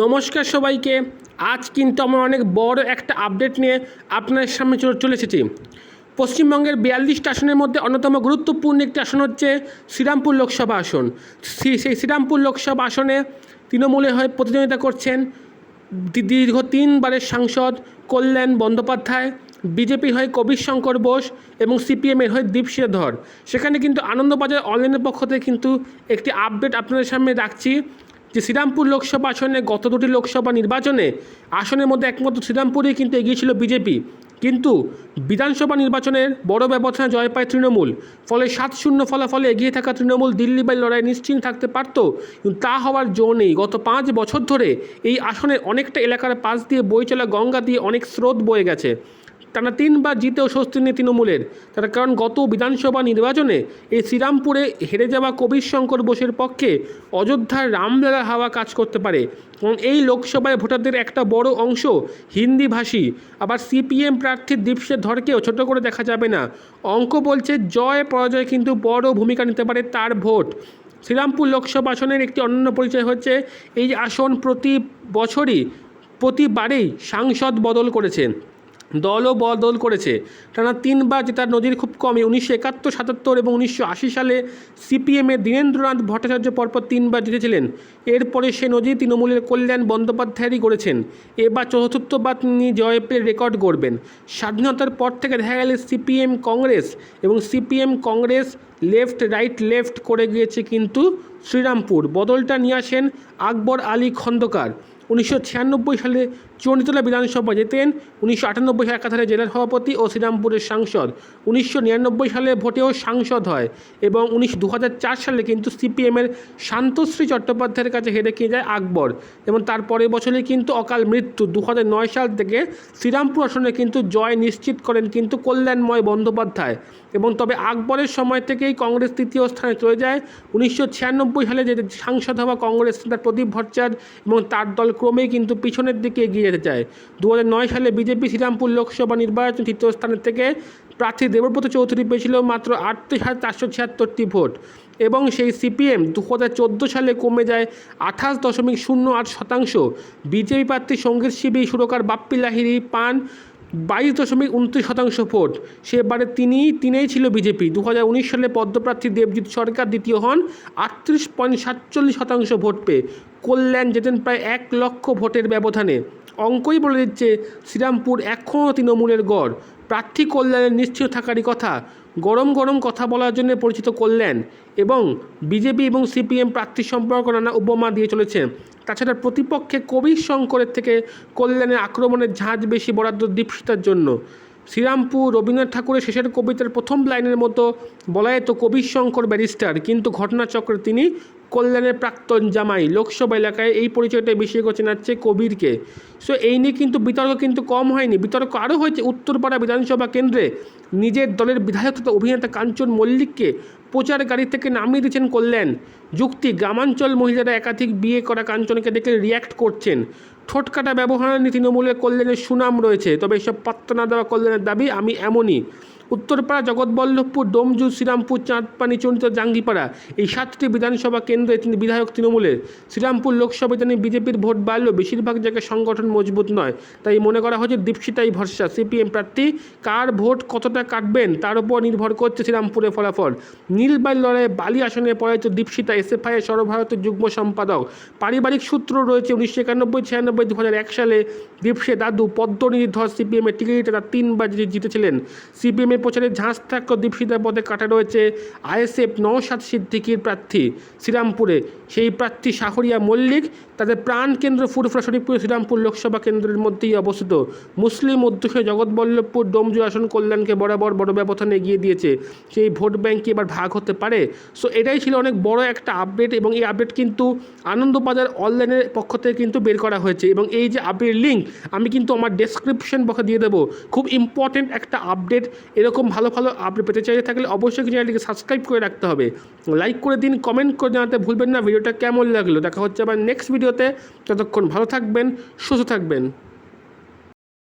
নমস্কার সবাইকে। আজ কিন্তু আমরা অনেক বড় একটা আপডেট নিয়ে আপনার সামনে চলে এসেছি। পশ্চিমবঙ্গের বিয়াল্লিশটা আসনের মধ্যে অন্যতম গুরুত্বপূর্ণ একটি আসন হচ্ছে শ্রীরামপুর লোকসভা আসন। সেই শ্রীরামপুর লোকসভা আসনে তৃণমূলে হয়ে প্রতিদ্বন্দ্বিতা করছেন দীর্ঘ তিনবারের সাংসদ কল্যাণ বন্দ্যোপাধ্যায় বিজেপির হয়ে কবির শঙ্কর বোস এবং সিপিএমের হয়ে দীপশিয়া ধর সেখানে কিন্তু আনন্দবাজার অনলাইনের পক্ষ থেকে কিন্তু একটি আপডেট আপনাদের সামনে রাখছি। যে শ্রীরামপুর লোকসভা আসনে গত দুটি লোকসভা নির্বাচনে আসনের মধ্যে একমাত্র শ্রীরামপুরেই কিন্তু এগিয়ে ছিল বিজেপি। কিন্তু বিধানসভা নির্বাচনের বড় ব্যবধানে জয় পায় তৃণমূল। ফলে সাত শূন্য ফলাফলে এগিয়ে থাকা তৃণমূল দিল্লি বাই লড়াই নিশ্চিন্ত থাকতে পারত। কিন্তু তা হওয়ার জো নেই। গত পাঁচ বছর ধরে এই আসনের অনেকটা এলাকার পাশ দিয়ে বয়ে চলা গঙ্গা দিয়ে অনেক স্রোত বয়ে গেছে। টানা তিনবার জিতেও স্বস্তি নেই তৃণমূলের। তার কারণ গত বিধানসভা নির্বাচনে এই শ্রীরামপুরে হেরে যাওয়া কবির শঙ্কর বোসের পক্ষে অযোধ্যার রামলালা হাওয়া কাজ করতে পারে। কারণ এই লোকসভায় ভোটারদের একটা বড় অংশ হিন্দিভাষী। আবার সিপিএম প্রার্থী দীপসের ধরকেও ছোট করে দেখা যাবে না। অঙ্ক বলছে জয়, পরাজয় কিন্তু বড় ভূমিকা নিতে পারে তার ভোট। শ্রীরামপুর লোকসভা আসনের একটি অনন্য পরিচয় হচ্ছে, এই আসন প্রতি বছরই, প্রতিবারেই সাংসদ বদল করেছে দলও বদল করেছে। টানা তিনবার জেতার নজির খুব কমই। উনিশশো একাত্তর, সাতাত্তর এবং উনিশশো আশি সালে সিপিএমের দীনেন্দ্রনাথ ভট্টাচার্য পরপর তিনবার জিতেছিলেন। এরপরে সে নজির তৃণমূলের কল্যাণ বন্দ্যোপাধ্যায়েরই করেছেন এবার চতুর্থবার তিনি জয় পেয়ে রেকর্ড করবেন স্বাধীনতার পর থেকে দেখা গেলে সিপিএম কংগ্রেস এবং CPM Congress left, right, left করে গিয়েছে কিন্তু শ্রীরামপুর। বদলটা নিয়ে আসেন আকবর আলী খন্দকার। উনিশশো ছিয়ানব্বই সালে চণ্ডীতলা বিধানসভা জেতেন উনিশশো আটানব্বই সালে একাধারে জেলা সভাপতি ও শ্রীরামপুরের সাংসদ। উনিশশো নিরানব্বই সালে ভোটেও সাংসদ হয় এবং উনিশশো দু সালে কিন্তু সিপিএমের শান্তশ্রী চট্টোপাধ্যায়ের কাছে হেরে খেয়ে যায় আকবর এবং তার পরের বছরে কিন্তু অকাল মৃত্যু। দু সাল থেকে শ্রীরামপুর আসনে কিন্তু জয় নিশ্চিত করেন কিন্তু কল্যাণময় বন্দ্যোপাধ্যায় এবং তবে আকবরের সময় থেকেই কংগ্রেস তৃতীয় স্থানে চলে যায়। উনিশশো ছিয়ানব্বই সালে যে সাংসদ হওয়া কংগ্রেস নেতা প্রদীপ ভট্টাচার্য এবং তার দল ক্রমেই কিন্তু পিছনের দিকে এগিয়ে যেতে চায়। দু সালে বিজেপি শ্রীরামপুর লোকসভা নির্বাচন তৃতীয় স্থানের থেকে প্রার্থী দেবব্রত চৌধুরী পেয়েছিল মাত্র আটত্রিশ হাজার চারশো ছিয়াত্তরটি ভোট এবং সেই সিপিএম দু সালে কমে যায় আঠাশ দশমিক শূন্য আট শতাংশ। বিজেপি প্রার্থী সংগীত শিবির সুরকার বাপ্পি লাহিরি পান বাইশ দশমিক উনত্রিশ শতাংশ ভোট। সেবারে তিনি তিনেই ছিল বিজেপি। দু হাজার উনিশ সালে পদ্মপ্রার্থী দেবজিৎ সরকার দ্বিতীয় হন, আটত্রিশ পয়েন্ট সাতচল্লিশ শতাংশ ভোট পেয়ে। কল্যাণ যেতেন প্রায় এক লক্ষ ভোটের ব্যবধানে। অঙ্কই বলে দিচ্ছে, শ্রীরামপুর এখনও তৃণমূলের গড়। প্রার্থী কল্যাণের নিশ্চিত থাকারই কথা। গরম গরম কথা বলার জন্য পরিচিত কল্যাণ এবং বিজেপি এবং সিপিএম প্রার্থী সম্পর্ক নানা উপমা দিয়ে চলেছে। তাছাড়া প্রতিপক্ষে কবির শঙ্করের থেকে কল্যাণের আক্রমণের ঝাঁজ বেশি বরাদ্দ দীপশিতার জন্য। শ্রীরামপুর রবীন্দ্রনাথ ঠাকুরের শেষের কবিতার প্রথম লাইনের মতো বলা যেত কবির শঙ্কর ব্যারিস্টার, কিন্তু ঘটনাচক্রে তিনি কল্যাণের প্রাক্তন জামাই লোকসভা এলাকায় এই পরিচয়টা বেশি করে চেনাচ্ছে কবিরকে। সো এই নিয়ে কিন্তু বিতর্ক কিন্তু কম হয়নি। বিতর্ক আরও হয়েছে উত্তরপাড়া বিধানসভা কেন্দ্রে। নিজের দলের বিধায়ক তথা অভিনেতা কাঞ্চন মল্লিককে প্রচার গাড়ি থেকে নামিয়ে দিয়েছেন কল্যাণ। যুক্তি, গ্রামাঞ্চল মহিলারা একাধিক বিয়ে করা কাঞ্চনকে দেখে রিয়্যাক্ট করছেন। ঠোঁটকাটা ব্যবহার নিয়ে তৃণমূলের কল্যাণের সুনাম রয়েছে। তবে এসব পাত্তা না দেওয়া কল্যাণের দাবি, আমি এমনই। উত্তরপাড়া, জগৎবল্লভপুর, ডোমজু, শ্রীরামপুর, চাঁদপানি চন্ডিত জাঙ্গিপাড়া এই সাতটি বিধানসভা কেন্দ্রে তিনি বিধায়ক তৃণমূলের শ্রীরামপুর লোকসভায় তিনি বিজেপির ভোট বাড়লেও বেশিরভাগ জায়গায় সংগঠন মজবুত নয়। তাই মনে করা হচ্ছে দীপশিতাই ভরসা। সিপিএম প্রার্থী, কার ভোট কতটা কাটবেন তার উপর নির্ভর করছে শ্রীরামপুরের ফলাফল। নীলবাই লড়াইয়ে বালি আসনে পরাজিত দীপশিতা এসএফআই সর্বভারতীয় যুগ্ম সম্পাদক। পারিবারিক সূত্র রয়েছে উনিশশো একানব্বই, ছিয়ানব্বই দু হাজার এক সালে দীপসে দাদু পদ্মনিধি ধর সিপিএমের টিকিটে তারা তিনবার জিতে- জিতেছিলেন। সিপিএমের প্রচারে ঝাঁস থাক্য দীপশিতার পদে কাটা রয়েছে আইএসএফ নওশাদ সিদ্দিকির প্রার্থী শ্রীরামপুরে। সেই প্রার্থী শাহরিয়া মল্লিক তাদের প্রাণ কেন্দ্র ফুরফুরা শরীফপুর শ্রীরামপুর লোকসভা কেন্দ্রের মধ্যেই অবস্থিত। মুসলিম অধ্যক্ষ জগৎবল্লভপুর ডোমজু আসন কল্যাণকে বরাবর বড় ব্যবধানে এগিয়ে দিয়েছে। সেই ভোট ব্যাংক এবার ভাগ হতে পারে? সো এটাই ছিল অনেক বড় একটা আপডেট এবং এই আপডেট কিন্তু আনন্দবাজার অনলাইনের পক্ষ থেকে কিন্তু বের করা হয়েছে এবং এই যে আপডেট লিঙ্ক আমি কিন্তু আমার ডেসক্রিপশন বক্সে দিয়ে দেবো। খুব ইম্পর্টেন্ট একটা আপডেট এরকম ভালো ভালো আপডেট পেতে চাইতে থাকলে অবশ্যই চ্যানেলটিকে সাবস্ক্রাইব করে রাখতে হবে। লাইক করে দিন কমেন্ট করে জানাতে ভুলবেন না। ভিডিওটা কেমন লাগল? দেখা হচ্ছে আবার নেক্সট ভিডিওতে ততক্ষণ ভালো থাকবেন, সুস্থ থাকবেন।